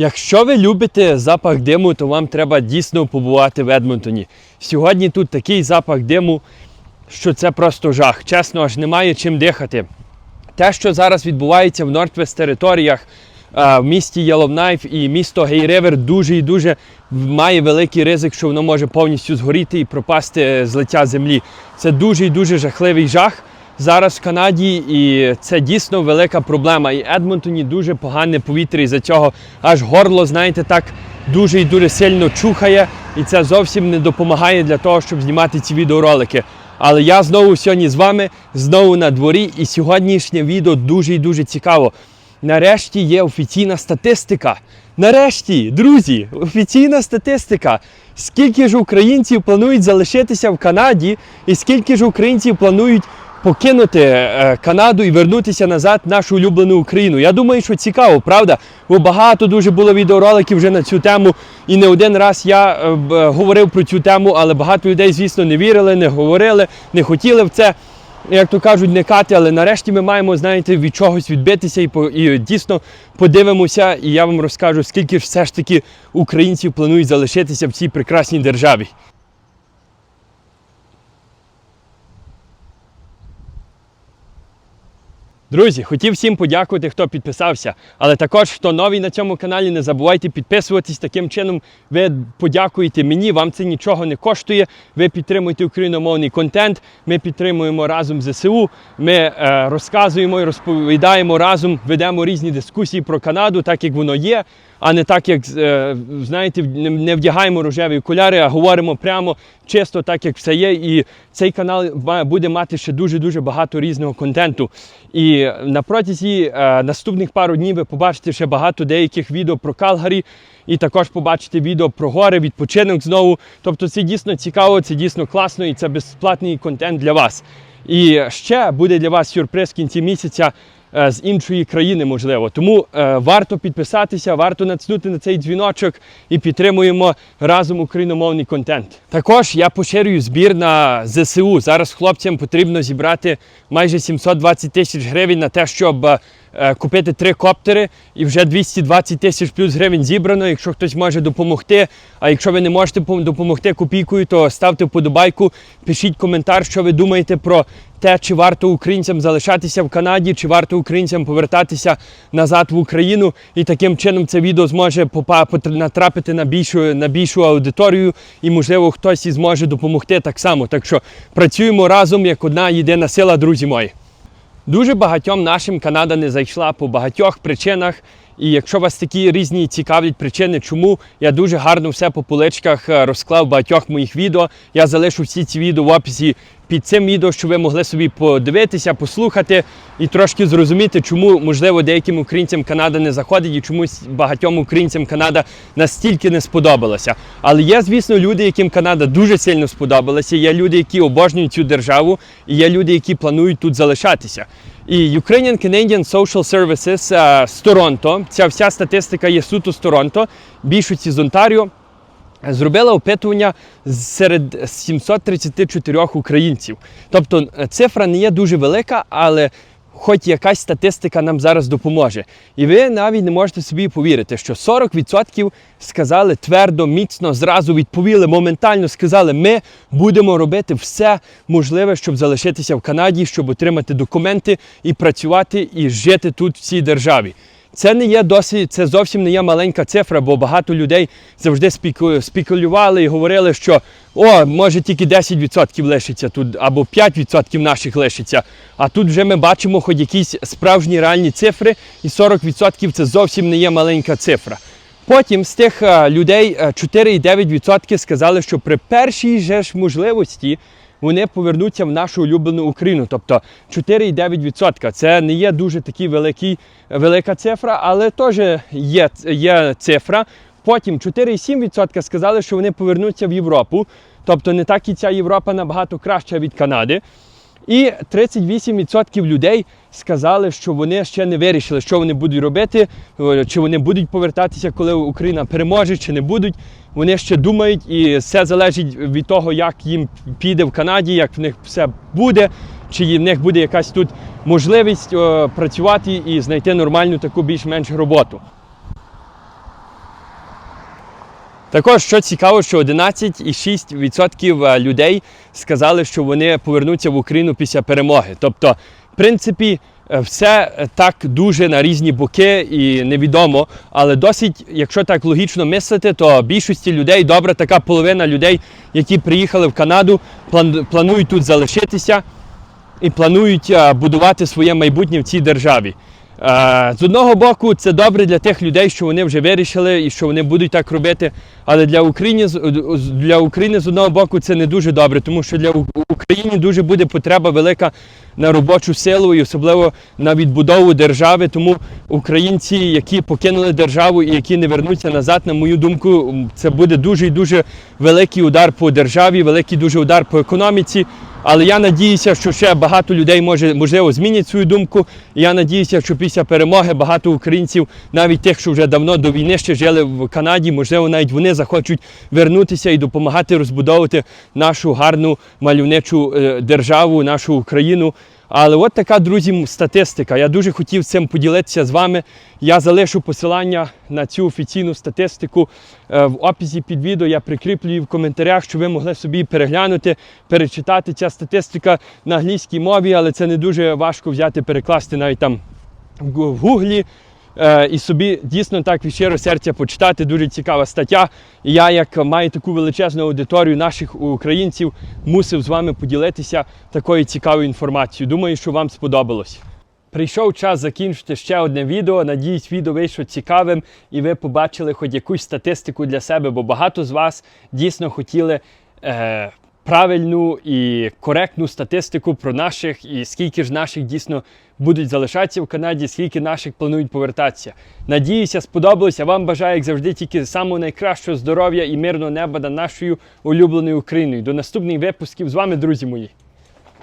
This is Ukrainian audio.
Якщо ви любите запах диму, то вам треба дійсно побувати в Едмонтоні. Сьогодні тут такий запах диму, що це просто жах. Чесно, аж немає чим дихати. Те, що зараз відбувається в Нортвест територіях, е, в місті Яловнайф і місто Гейривер дуже і дуже має великий ризик, що воно може повністю згоріти і пропасти е, з лиця землі. Це дуже і дуже жахливий жах зараз в Канаді, і це дійсно велика проблема. І Едмонтоні дуже погане повітря, і за цього аж горло, знаєте, так дуже і дуже сильно чухає, і це зовсім не допомагає для того, щоб знімати ці відеоролики. Але я знову сьогодні з вами, знову на дворі, і сьогоднішнє відео дуже і дуже цікаво. Нарешті є офіційна статистика. Нарешті, друзі, офіційна статистика. Скільки ж українців планують залишитися в Канаді, і скільки ж українців планують покинути е, Канаду і вернутися назад в нашу улюблену Україну. Я думаю, що цікаво, правда? Бо багато дуже було відеороликів вже на цю тему, і не один раз я е, е, говорив про цю тему, але багато людей, звісно, не вірили, не говорили, не хотіли в це. Як то кажуть, не кати, але нарешті ми маємо, знаєте, від чогось відбитися і, по, і дійсно подивимося, і я вам розкажу, скільки ж все ж таки українців планують залишитися в цій прекрасній державі. Друзі, хотів всім подякувати, хто підписався. Але також, хто новий на цьому каналі, не забувайте підписуватись. Таким чином ви подякуєте мені, вам це нічого не коштує. Ви підтримуєте україномовний контент. Ми підтримуємо разом ЗСУ. Ми е, розказуємо і розповідаємо разом, ведемо різні дискусії про Канаду, так як воно є. А не так, як е, знаєте, не- вдягаємо рожеві окуляри, а говоримо прямо чисто, так як все є. І цей канал буде мати ще дуже дуже багато різного контенту. І на протязі е, наступних пару днів ви побачите ще багато деяких відео про Калгарі. І також побачите відео про гори, відпочинок знову. Тобто це дійсно цікаво, це дійсно класно і це безплатний контент для вас. І ще буде для вас сюрприз в кінці місяця з іншої країни, можливо. Тому е, варто підписатися, варто натиснути на цей дзвіночок і підтримуємо разом україномовний контент. Також я поширюю збір на ЗСУ. Зараз хлопцям потрібно зібрати майже 720 тисяч гривень на те, щоб е, купити три коптери, і вже 220 тисяч плюс гривень зібрано. Якщо хтось може допомогти. А якщо ви не можете допомогти копійкою, то ставте вподобайку, пишіть коментар, що ви думаєте про те, чи варто українцям залишатися в Канаді, чи варто українцям повертатися назад в Україну. І таким чином це відео зможе натрапити на більшу, на більшу аудиторію, і можливо хтось і зможе допомогти так само. Так що працюємо разом як одна єдина сила, друзі мої. Дуже багатьом нашим Канада не зайшла по багатьох причинах. І якщо вас такі різні цікавлять причини, чому я дуже гарно все по поличках е, розклав багатьох моїх відео. Я залишу всі ці відео в описі під цим відео, щоб ви могли собі подивитися, послухати і трошки зрозуміти, чому можливо деяким українцям Канада не заходить і чомусь багатьом українцям Канада настільки не сподобалася. Але є, звісно, люди, яким Канада дуже сильно сподобалася. Є люди, які обожнюють цю державу, і є люди, які планують тут залишатися. І Ukrainian Canadian Social Services е, з Торонто, ця вся статистика є суто з Торонто, більшості з Онтаріо, зробила опитування серед 734 українців. Тобто е, цифра не є дуже велика, але хоч якась статистика нам зараз допоможе. І ви навіть не можете собі повірити, що 40% сказали твердо, міцно, зразу відповіли, моментально сказали, ми будемо робити все можливе, щоб залишитися в Канаді, щоб отримати документи і працювати і жити тут в цій державі. Це не є досить, це зовсім не є маленька цифра, бо багато людей завжди спеку- спекулювали і говорили, що о, може тільки 10% лишиться тут, або 5% наших лишиться. А тут вже ми бачимо хоч якісь справжні реальні цифри, і 40% це зовсім не є маленька цифра. Потім з тих е, людей е, 4,9% сказали, що при першій же ж можливості вони повернуться в нашу улюблену Україну. Тобто 4,9%. Це не є дуже такі великий, велика цифра, але теж є, є цифра. Потім 4,7% сказали, що вони повернуться в Європу. Тобто не так і ця Європа набагато краща від Канади. І 38% людей сказали, що вони ще не вирішили, що вони будуть робити, чи вони будуть повертатися, коли Україна переможе, чи не будуть. Вони ще думають, і все залежить від того, як їм піде в Канаді, як в них все буде, чи в них буде якась тут можливість е, працювати і знайти нормальну таку більш-менш роботу. Також що цікаво, що 11,6% е, людей сказали, що вони повернуться в Україну після перемоги. Тобто, в принципі, е, все е, так дуже на різні боки і невідомо. Але досить, якщо так логічно мислити, то більшості людей, добра така половина людей, які приїхали в Канаду, планують тут залишитися і планують будувати своє майбутнє в цій державі. Е, З одного боку, це добре для тих людей, що вони вже вирішили і що вони будуть так робити. Але для України для України з одного боку це не дуже добре, тому що для України дуже буде потреба велика на робочу силу і особливо на відбудову держави. Тому українці, які покинули державу і які не вернуться назад, на мою думку, це буде дуже і дуже великий удар по державі, великий дуже удар по економіці. Але я надіюся, що ще багато людей може можливо змінять свою думку. І я надіюся, що після перемоги багато українців, навіть тих, що вже давно до війни ще жили в Канаді, можливо, навіть вони захочуть вернутися і допомагати розбудовувати нашу гарну мальовничу е, державу, нашу Україну. Але от така, друзі, статистика. Я дуже хотів цим поділитися з вами. Я залишу посилання на цю офіційну статистику е, в описі під відео. Я прикріплю її в коментарях, щоб ви могли собі переглянути, перечитати. Ця статистика на англійській мові, але це не дуже важко взяти, перекласти навіть там в гу- в гуглі. Е, і собі дійсно так від щиро серця почитати. Дуже цікава стаття. І я, як маю таку величезну аудиторію наших українців, мусив з вами поділитися такою цікавою інформацією. Думаю, що вам сподобалось. Прийшов час закінчити ще одне відео. Надіюсь, відео вийшло цікавим і ви побачили хоч якусь статистику для себе, бо багато з вас дійсно хотіли е, правильну і коректну статистику про наших і скільки ж наших дійсно будуть залишатися в Канаді, скільки наших планують повертатися. Надіюся, сподобалося. Вам бажаю, як завжди, тільки самого найкращого здоров'я і мирного неба над нашою улюбленою Україною. До наступних випусків з вами, друзі мої.